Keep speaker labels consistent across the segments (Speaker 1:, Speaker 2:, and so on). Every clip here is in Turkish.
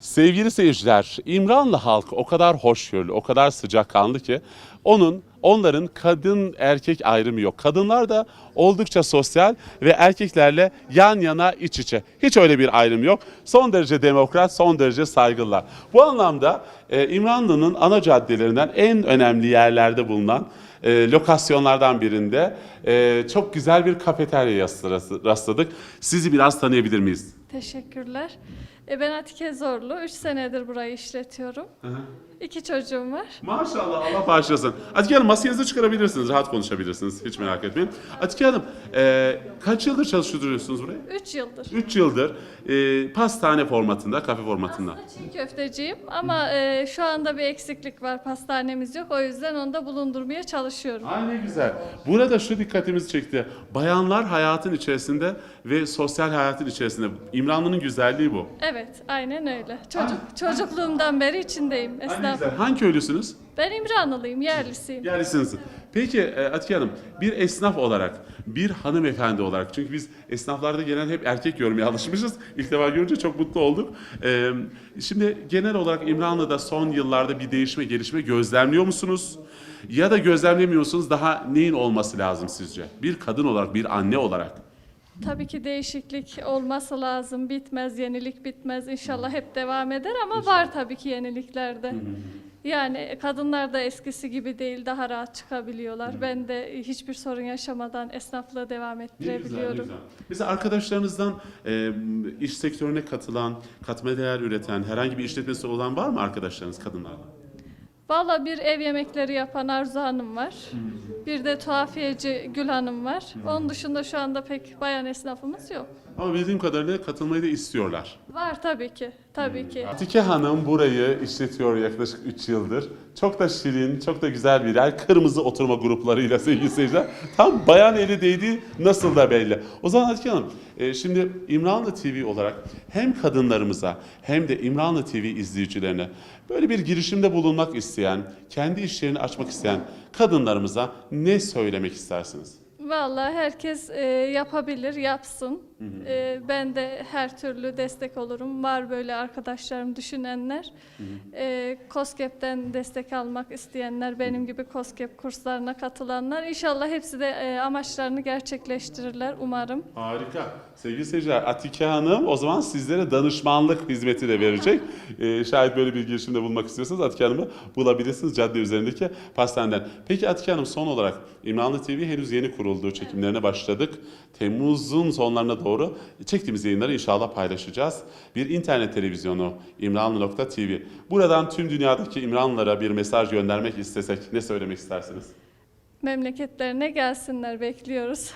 Speaker 1: Sevgili seyirciler, İmranlı halk o kadar hoşgörülü, o kadar sıcakkanlı ki onun onların kadın erkek ayrımı yok. Kadınlar da oldukça sosyal ve erkeklerle yan yana iç içe. Hiç öyle bir ayrım yok. Son derece demokrat, son derece saygılılar. Bu anlamda e, İmranlı'nın ana caddelerinden en önemli yerlerde bulunan e, lokasyonlardan birinde e, çok güzel bir kafeterya rastladık. Sizi biraz tanıyabilir miyiz?
Speaker 2: Teşekkürler. E, ben Atike Zorlu. 3 senedir burayı işletiyorum. İki çocuğum var.
Speaker 1: Maşallah Allah bağışlasın. Atike Hanım masanızı çıkarabilirsiniz, rahat konuşabilirsiniz. Hiç merak etmeyin. Atike Hanım, e, kaç yıldır çalıştırıyorsunuz burayı?
Speaker 2: 3 yıldır.
Speaker 1: 3 yıldır e, pastane formatında, kafe formatında.
Speaker 2: Aslında çiğ köfteciyim ama e, şu anda bir eksiklik var. Pastanemiz yok. O yüzden onu da bulundurmaya çalışıyorum.
Speaker 1: Ay ne güzel. Burada şu dikkatimizi çekti. Bayanlar hayatın içerisinde ve sosyal hayatın içerisinde. İmranlı'nın güzelliği bu.
Speaker 2: Evet, aynen öyle. Çocuk çocukluğumdan beri içindeyim.
Speaker 1: Ay ne güzel. Hangi köylüsünüz?
Speaker 2: Ben İmranlıyım, yerlisiyim.
Speaker 1: Yerlisiniz. Peki e, Atike Hanım, bir esnaf olarak, bir hanımefendi olarak, çünkü biz esnaflarda genel hep erkek görmeye alışmışız. İlk defa görünce çok mutlu olduk. E, şimdi genel olarak İmranlı'da son yıllarda bir değişme, gelişme gözlemliyor musunuz? Ya da gözlemlemiyorsunuz, daha neyin olması lazım sizce? Bir kadın olarak, bir anne olarak.
Speaker 2: Tabii ki değişiklik olması lazım. Bitmez, yenilik bitmez. İnşallah hep devam eder ama var tabii ki yeniliklerde. Yani kadınlar da eskisi gibi değil, daha rahat çıkabiliyorlar. Ben de hiçbir sorun yaşamadan esnaflığı devam
Speaker 1: Ne
Speaker 2: ettirebiliyorum.
Speaker 1: güzel, ne güzel. Mesela arkadaşlarınızdan e, iş sektörüne katılan, katma değer üreten, herhangi bir işletmesi olan var mı arkadaşlarınız kadınlarla?
Speaker 2: Valla bir ev yemekleri yapan Arzu Hanım var. Bir de tuhafiyeci Gül Hanım var. Onun dışında şu anda pek bayan esnafımız yok.
Speaker 1: Ama bildiğim kadarıyla katılmayı da istiyorlar.
Speaker 2: Var tabii ki, tabii ki.
Speaker 1: Atike Hanım burayı işletiyor yaklaşık 3 yıldır. Çok da şirin, çok da güzel bir yer. Kırmızı oturma gruplarıyla sevgili seyirciler. Tam bayan eli değdiği nasıl da belli. O zaman Atike Hanım, e, şimdi İmranlı TV olarak hem kadınlarımıza hem de İmranlı TV izleyicilerine böyle bir girişimde bulunmak isteyen, kendi iş yerini açmak isteyen kadınlarımıza ne söylemek istersiniz?
Speaker 2: Vallahi herkes e, yapabilir, yapsın. E, ben de her türlü destek olurum. Var böyle arkadaşlarım düşünenler. E, COSGAP'ten destek almak isteyenler, benim gibi COSGAP kurslarına katılanlar. İnşallah hepsi de e, amaçlarını gerçekleştirirler umarım.
Speaker 1: Harika. Sevgili seyirciler, Atike Hanım o zaman sizlere danışmanlık hizmeti de verecek. Ee, şayet böyle bir girişimde bulunmak istiyorsanız Atike Hanım'ı bulabilirsiniz cadde üzerindeki pastaneden. Peki Atike Hanım son olarak İmranlı TV henüz yeni kuruldu. Çekimlerine başladık. Temmuz'un sonlarına doğru çektiğimiz yayınları inşallah paylaşacağız. Bir internet televizyonu İmranlı.tv. Buradan tüm dünyadaki İmranlılara bir mesaj göndermek istesek ne söylemek istersiniz?
Speaker 2: Memleketlerine gelsinler, bekliyoruz.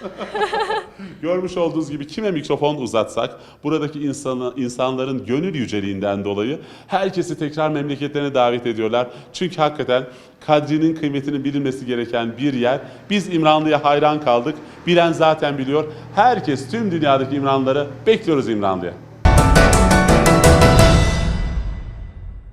Speaker 1: Görmüş olduğunuz gibi kime mikrofon uzatsak buradaki insanı, insanların gönül yüceliğinden dolayı herkesi tekrar memleketlerine davet ediyorlar. Çünkü hakikaten kadrinin kıymetinin bilinmesi gereken bir yer. Biz İmranlı'ya hayran kaldık. Bilen zaten biliyor. Herkes tüm dünyadaki İmranlıları bekliyoruz İmranlı'ya.